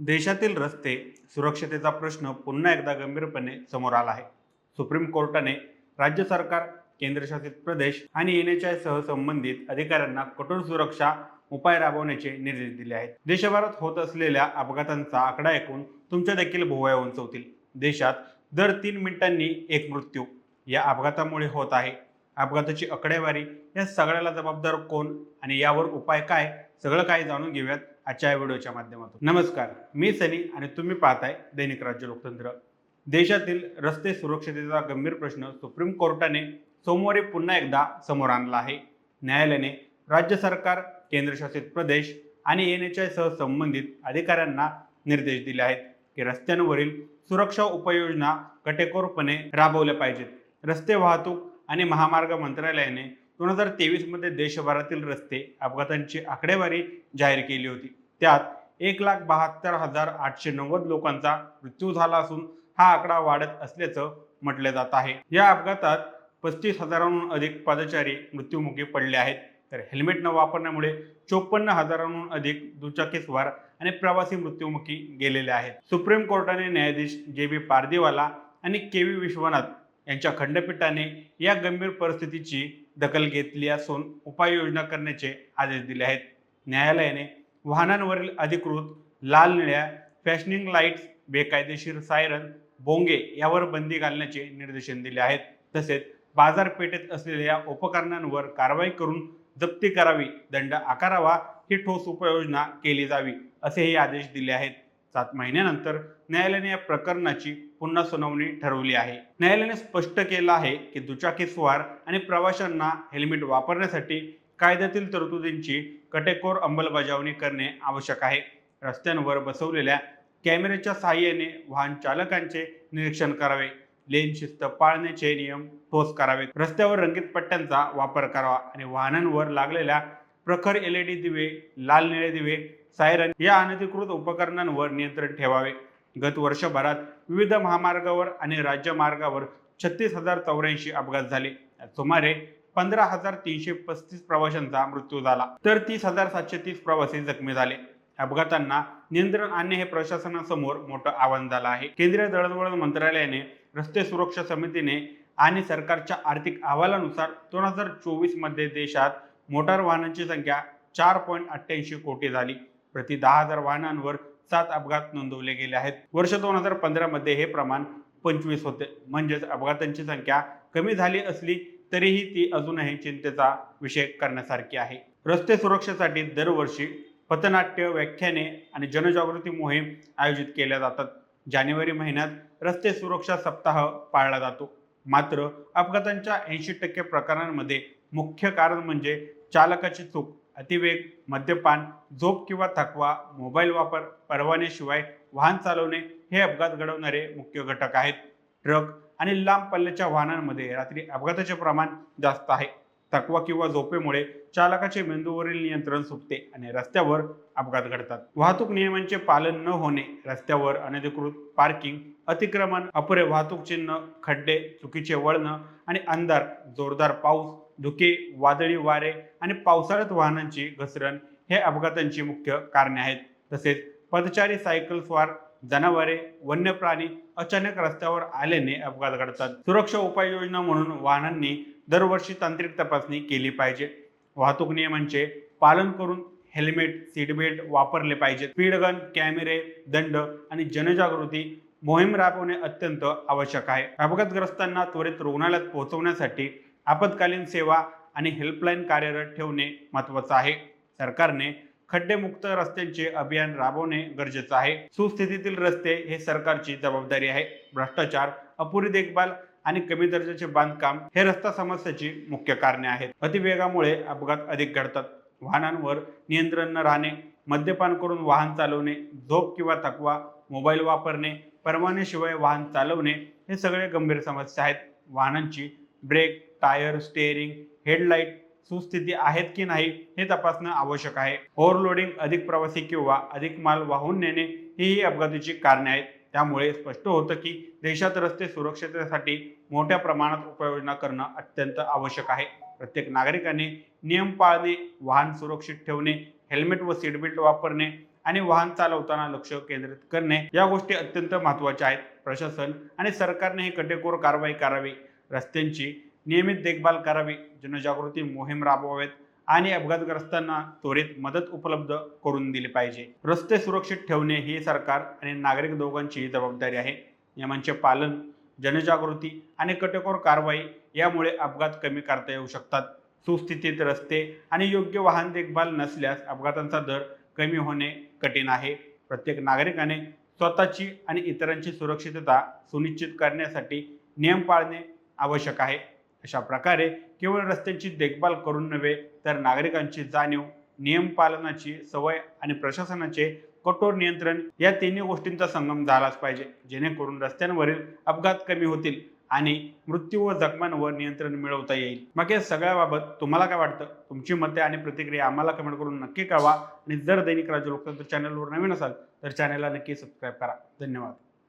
देशातील रस्ते सुरक्षतेचा प्रश्न पुन्हा एकदा गंभीरपणे समोर आला आहे. सुप्रीम कोर्टाने राज्य सरकार केंद्रशासित प्रदेश आणि एन एच आय सह संबंधित अधिकाऱ्यांना कठोर सुरक्षा उपाय राबवण्याचे निर्देश दिले आहेत. देशभरात होत असलेल्या अपघातांचा आकडा ऐकून तुमच्या देखील भोवया उंचवतील. देशात दर तीन मिनिटांनी एक मृत्यू या अपघातामुळे होत आहे. अपघाताची आकडेवारी या सगळ्याला जबाबदार कोण आणि यावर उपाय काय? सगळं काय जाणून घेऊयात. आजच्या या व्हिडिओच्या माध्यमातून. नमस्कार मी सनी आणि तुम्ही पाहताय दैनिक राज्य लोकतंत्र. देशातील रस्ते सुरक्षतेचा गंभीर प्रश्न सुप्रीम कोर्टाने सोमवारी पुन्हा एकदा समोर आणला आहे. न्यायालयाने राज्य सरकार केंद्रशासित प्रदेश आणि एन एच आय सह संबंधित अधिकाऱ्यांना निर्देश दिले आहेत की रस्त्यांवरील सुरक्षा उपाययोजना कटेकोरपणे राबवल्या पाहिजेत. रस्ते वाहतूक आणि महामार्ग मंत्रालयाने दोन हजार तेवीसमध्ये देशभरातील रस्ते अपघातांची आकडेवारी जाहीर केली होती. त्यात एक लाख बहात्तर हजार आठशे नव्वद लोकांचा मृत्यू झाला असून हा आकडा वाढत असल्याचं म्हटलं जात आहे. या अपघातात पस्तीस हजारांहून अधिक पादचारी मृत्युमुखी पडले आहेत. तर हेल्मेट न वापरण्यामुळे चोपन्न हजारांहून अधिक दुचाकीस्वार आणि प्रवासी मृत्युमुखी गेलेले आहेत. सुप्रीम कोर्टाने न्यायाधीश जे बी पारदीवाला आणि के व्ही विश्वनाथ यांच्या खंडपीठाने या गंभीर परिस्थितीची दखल घेतली असून उपाययोजना करण्याचे आदेश दिले आहेत. न्यायालयाने वाहनांवरील अधिकृत लाल निळ्या फॅशनिंग लाईट्स बेकायदेशीर सायरन बोंगे यावर बंदी घालण्याचे निर्देशन दिले आहेत. तसेच बाजारपेठेत असलेल्या उपकरणांवर कारवाई करून जप्ती करावी दंड आकारावा ही ठोस उपाययोजना केली जावी असेही आदेश दिले आहेत. सात महिन्यानंतर न्यायालयाने या प्रकरणाची पुन्हा सुनावणी ठरवली आहे. न्यायालयाने स्पष्ट केलं आहे की दुचाकी स्वार आणि प्रवाशांना हेल्मेट वापरण्यासाठी कायद्यातील तरतुदींची कटेकोर अंमलबजावणी करणे आवश्यक आहे. रस्त्यांवर बसवलेल्या कॅमेऱ्याच्या साहाय्याने वाहन चालकांचे निरीक्षण करावे. लेन शिस्त पाळण्याचे नियम ठोस करावे रस्त्यावर रंगीत पट्ट्यांचा वापर करावा आणि वाहनांवर लागलेल्या प्रखर एल ई डी दिवे लाल निळे दिवे सायरन या अनधिकृत उपकरणांवर नियंत्रण ठेवावे. गत वर्षभरात विविध महामार्गावर आणि राज्य मार्गावर छत्तीस हजार चौऱ्याऐंशी अपघात झाले. सुमारे पंधरा हजार तीनशे पस्तीस प्रवाशांचा मृत्यू झाला. तर तीस हजार सातशे तीस प्रवासी जखमी झाले. अपघातांना नियंत्रण आणणे हे प्रशासनासमोर मोठं आव्हान झालं आहे. केंद्रीय दळणवळण मंत्रालयाने रस्ते सुरक्षा समितीने आणि सरकारच्या आर्थिक अहवालानुसार दोन हजार चोवीसमध्ये देशात मोटार वाहनांची संख्या चार पॉईंट अठ्ठ्याऐंशी कोटी झाली. प्रति दहा हजार वाहनांवर सात अपघात नोंदवले गेले आहेत. वर्ष दोन हजार पंधरा मध्ये हे प्रमाण पंचवीस होते. म्हणजेच अपघातांची संख्या कमी झाली असली तरीही ती अजूनही चिंतेचा विषय करण्यासारखी आहे. रस्ते सुरक्षेसाठी दरवर्षी पथनाट्य व्याख्याने आणि जनजागृती मोहीम आयोजित केल्या जातात. जानेवारी महिन्यात रस्ते सुरक्षा सप्ताह पाळला जातो. मात्र अपघातांच्या ऐंशी टक्के प्रकरणांमध्ये मुख्य कारण म्हणजे चालकाची चूक अतिवेग मद्यपान झोप किंवा थकवा मोबाईल वापर परवान्याशिवाय वाहन चालवणे हे अपघात घडवणारे मुख्य घटक आहेत. ट्रक आणि लांब पल्ल्याच्या वाहनांमध्ये रात्री अपघाताचे प्रमाण जास्त आहे. थकवा किंवा झोपेमुळे चालकाचे मेंदूवरील नियंत्रण सुटते आणि रस्त्यावर अपघात घडतात. वाहतूक नियमांचे पालन न होणे रस्त्यावर अनधिकृत पार्किंग अतिक्रमण अपुरे वाहतूक चिन्ह खड्डे चुकीचे वळण आणि अंधार जोरदार पाऊस धुके वादळी वारे आणि पावसाळ्यात वाहनांची घसरण हे अपघातांची मुख्य कारणे आहेत. तसेच पदचारी सायकल स्वार जनावरे वन्य प्राणी अचानक रस्त्यावर आल्याने अपघात घडतात. सुरक्षा उपाययोजना म्हणून वाहनांनी दरवर्षी तांत्रिक तपासणी केली पाहिजे. वाहतूक नियमांचे पालन करून हेल्मेट सीटबेल्ट वापरले पाहिजे. स्पीडगन कॅमेरे दंड आणि जनजागृती मोहीम राबवणे अत्यंत आवश्यक आहे. अपघातग्रस्तांना त्वरित रुग्णालयात पोहोचवण्यासाठी आपत्कालीन सेवा आणि हेल्पलाईन कार्यरत ठेवणे महत्वाचं आहे. सरकारने खड्डेमुक्त रस्त्यांचे अभियान राबवणे गरजेचं आहे. सुस्थितीतील रस्ते हे सरकारची जबाबदारी आहे. भ्रष्टाचार अपुरी देखभाल आणि कमी दर्जाचे बांधकाम हे रस्ता समस्येची मुख्य कारणे आहेत. अतिवेगामुळे अपघात अधिक घडतात. वाहनांवर नियंत्रण न राहणे मद्यपान करून वाहन चालवणे झोप किंवा थकवा मोबाईल वापरणे परवान्याशिवाय वाहन चालवणे हे सगळे गंभीर समस्या आहेत. वाहनांची ब्रेक टायर स्टेअरिंग हेडलाईट सुस्थिती आहेत की नाही हे तपासणं आवश्यक आहे. ओव्हरलोडिंग अधिक प्रवासी किंवा अधिक माल वाहून नेणे ही अपघाताची कारणे आहेत. त्यामुळे स्पष्ट होतं की देशात रस्ते सुरक्षिततेसाठी मोठ्या प्रमाणात उपाययोजना करणं अत्यंत आवश्यक आहे. प्रत्येक नागरिकाने नियम पाळणे वाहन सुरक्षित ठेवणे हेल्मेट व सीटबेल्ट वापरणे आणि वाहन चालवताना लक्ष केंद्रित करणे या गोष्टी अत्यंत महत्त्वाच्या आहेत. प्रशासन आणि सरकारने ही कटेकोर कारवाई करावी. रस्त्यांची नियमित देखभाल करावी. जनजागृती मोहीम राबवावेत आणि अपघातग्रस्तांना त्वरित मदत उपलब्ध करून दिली पाहिजे. रस्ते सुरक्षित ठेवणे ही सरकार आणि नागरिक दोघांची जबाबदारी आहे. नियमांचे पालन जनजागृती आणि कटेकोर कारवाई यामुळे अपघात कमी करता येऊ शकतात. सुस्थितीत रस्ते आणि योग्य वाहन देखभाल नसल्यास अपघातांचा दर कमी होणे कठीण आहे. प्रत्येक नागरिकाने स्वतःची आणि इतरांची सुरक्षितता सुनिश्चित करण्यासाठी नियम पाळणे आवश्यक आहे. अशा प्रकारे केवळ रस्त्यांची देखभाल करून नव्हे तर नागरिकांची जाणीव नियम पालनाची सवय आणि प्रशासनाचे कठोर नियंत्रण या तिन्ही गोष्टींचा संगम झालाच पाहिजे. जेणेकरून रस्त्यांवरील अपघात कमी होतील आणि मृत्यू व जखमांवर नियंत्रण मिळवता येईल. मग या सगळ्याबाबत तुम्हाला काय वाटतं? तुमची मते आणि प्रतिक्रिया आम्हाला कमेंट करून नक्की कळवा. आणि जर दैनिक राज्य लोकतंत्र चॅनलवर नवीन असाल तर चॅनलला नक्की सबस्क्राईब करा. धन्यवाद.